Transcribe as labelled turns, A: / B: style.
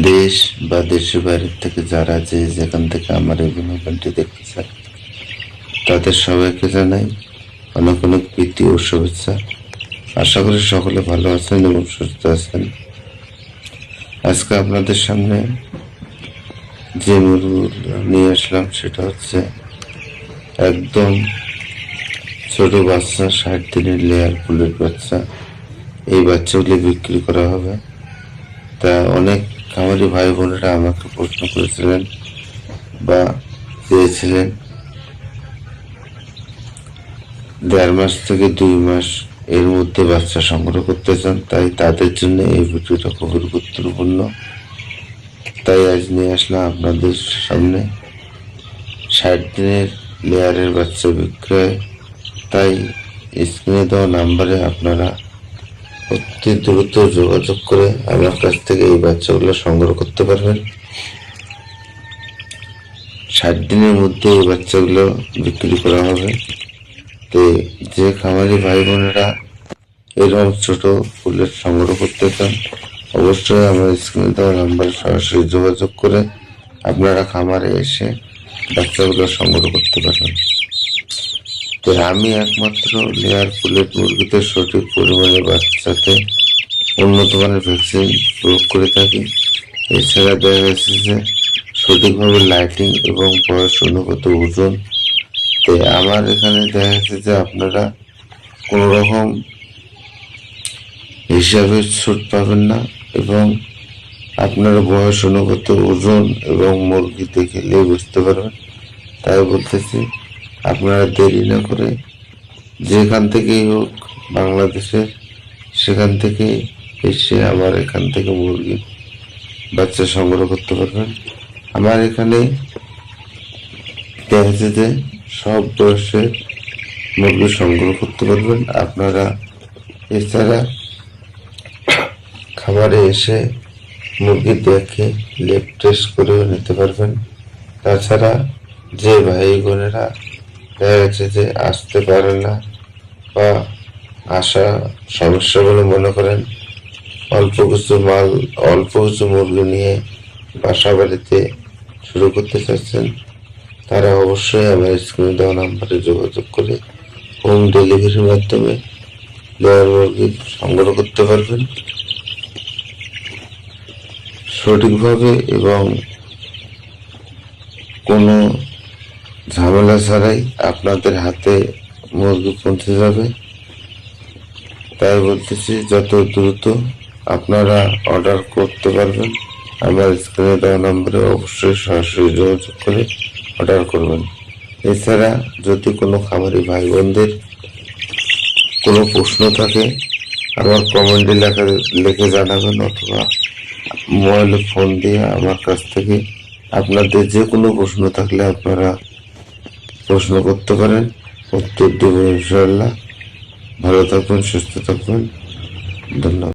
A: দেশ বা দেশের বাইরের থেকে যারা যে যেখান থেকে আমার এই বিনোদনটি দেখতে চায় তাদের সবাইকে জানাই অনেক অনেক প্রীতি ও শুভেচ্ছা। আশা করি সকলে ভালো আছেন এবং সুস্থ আছেন। আজকে আপনাদের সামনে যে মুরগি নিয়ে আসলাম সেটা হচ্ছে একদম ছোট বাচ্চা, ষাট দিনের লেয়ার ফুলের বাচ্চা। এই বাচ্চাগুলি বিক্রি করা হবে। তা অনেক খামারি ভাই বোনেরা আমাকে প্রশ্ন করেছিলেন বা চেয়েছিলেন দেড় মাস থেকে দুই মাস এর মধ্যে বাচ্চা সংগ্রহ করতে চান, তাই তাদের জন্য এই ভিডিওটা খুবই গুরুত্বপূর্ণ। তাই আজ নিয়ে আসলাম আপনাদের সামনে। ষাট দিনের লেয়ারের বাচ্চা বিক্রয়। তাই স্ক্রিনে দেওয়া নাম্বারে আপনারা অতি দ্রুত যোগাযোগ করে আমার কাছ থেকে এই বাচ্চাগুলো সংগ্রহ করতে পারবেন। ষাট দিনের মধ্যে এই বাচ্চাগুলো বিক্রি করা হবে। তো যে খামারি ভাই বোনেরা এরকম ছোট ফুলের সংগ্রহ করতে চান, অবশ্যই আমার স্ক্রিনে দেওয়া নাম্বারে সরাসরি যোগাযোগ করে আপনারা খামারে এসে বাচ্চাগুলো সংগ্রহ করতে পারবেন। আমি একমাত্র লেয়ার ফুলের মুরগিতে সঠিক পরিমাণে বাচ্চাতে উন্নত মানের ভ্যাকসিন প্রয়োগ করে থাকি। এছাড়া দেখা গেছে যে সঠিকভাবে লাইটিং এবং বয়স অনুগত ওজন তো আমার এখানে দেখা যাচ্ছে যে আপনারা কোনো রকম হিসাবে ছুট পাবেন না এবং আপনার বয়স অনুগত ওজন এবং মুরগি দেখলে বুঝতে পারবেন। তাই বলতেছি আপনারা দেরি না করে যেখান থেকেই হোক বাংলাদেশের সেখান থেকে এসে আমার এখান থেকে মুরগি, বাচ্চা সংগ্রহ করতে পারবেন। আমার এখানে দেখা যাচ্ছে যে সব বয়সের মুরগি সংগ্রহ করতে পারবেন। আপনারা এছাড়া খাবারে এসে মুরগি দেখে লেপ টেস্ট করেও নিতে পারবেন। তাছাড়া যে ভাই বোনেরা দেখা গেছে যে আসতে পারেন না বা আসা সমস্যা বলে মনে করেন। অল্প কিছু মাল, অল্প কিছু মুরগি নিয়ে বাসা বাড়িতে শুরু করতে চাচ্ছেন, তারা অবশ্যই আমার স্ক্রিনে দেওয়া নাম্বারে যোগাযোগ করে হোম ডেলিভারির মাধ্যমে লেয়ার মুরগি সংগ্রহ করতে পারবেন। সঠিকভাবে এবং কোনো ঝামেলা ছাড়াই আপনাদের হাতে মুরগি পৌঁছে যাবে। তাই বলতেছি, যত দ্রুত আপনারা অর্ডার করতে পারবেন, আমার স্ক্রিনে দেওয়া নম্বরে অবশ্যই সরাসরি যোগাযোগ করে অর্ডার করবেন। এছাড়া যদি কোনো খামারি ভাই বোনদের কোনো প্রশ্ন থাকে, আমার কমেন্টে লেখা, লিখে জানাবেন অথবা মোবাইলে ফোন দিয়ে আমার কাছ থেকে। আপনাদের যে কোনো প্রশ্ন থাকলে আপনারা প্রশ্ন করতে পারেন। উত্তর দেবো ইনশাল্লাহ ভালো থাকুন সুস্থ থাকুন। ধন্যবাদ।